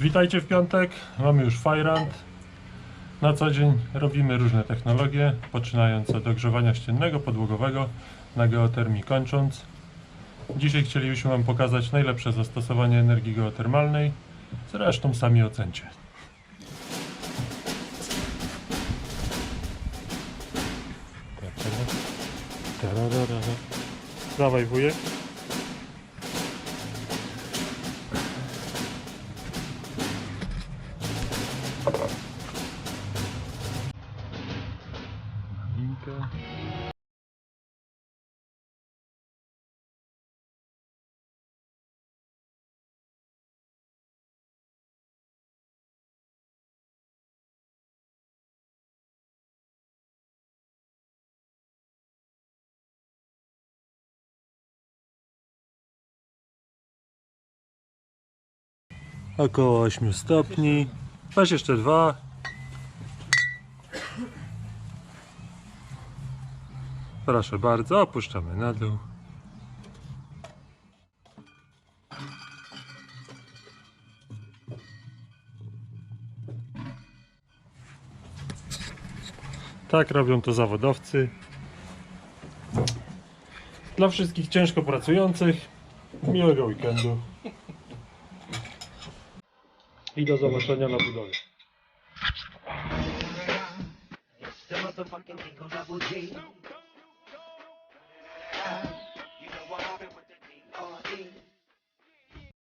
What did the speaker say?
Witajcie w piątek, mamy już Fajrant. Na co dzień robimy różne technologie, poczynając od ogrzewania ściennego, podłogowego, na geotermii kończąc. Dzisiaj chcielibyśmy Wam pokazać najlepsze zastosowanie energii geotermalnej, zresztą sami ocencie. Dawaj wujek. Linkę. Około 8 stopni. Weź jeszcze dwa. Proszę bardzo, opuszczamy na dół. Tak robią to zawodowcy. Dla wszystkich ciężko pracujących, miłego weekendu. I do zobaczenia na budowie.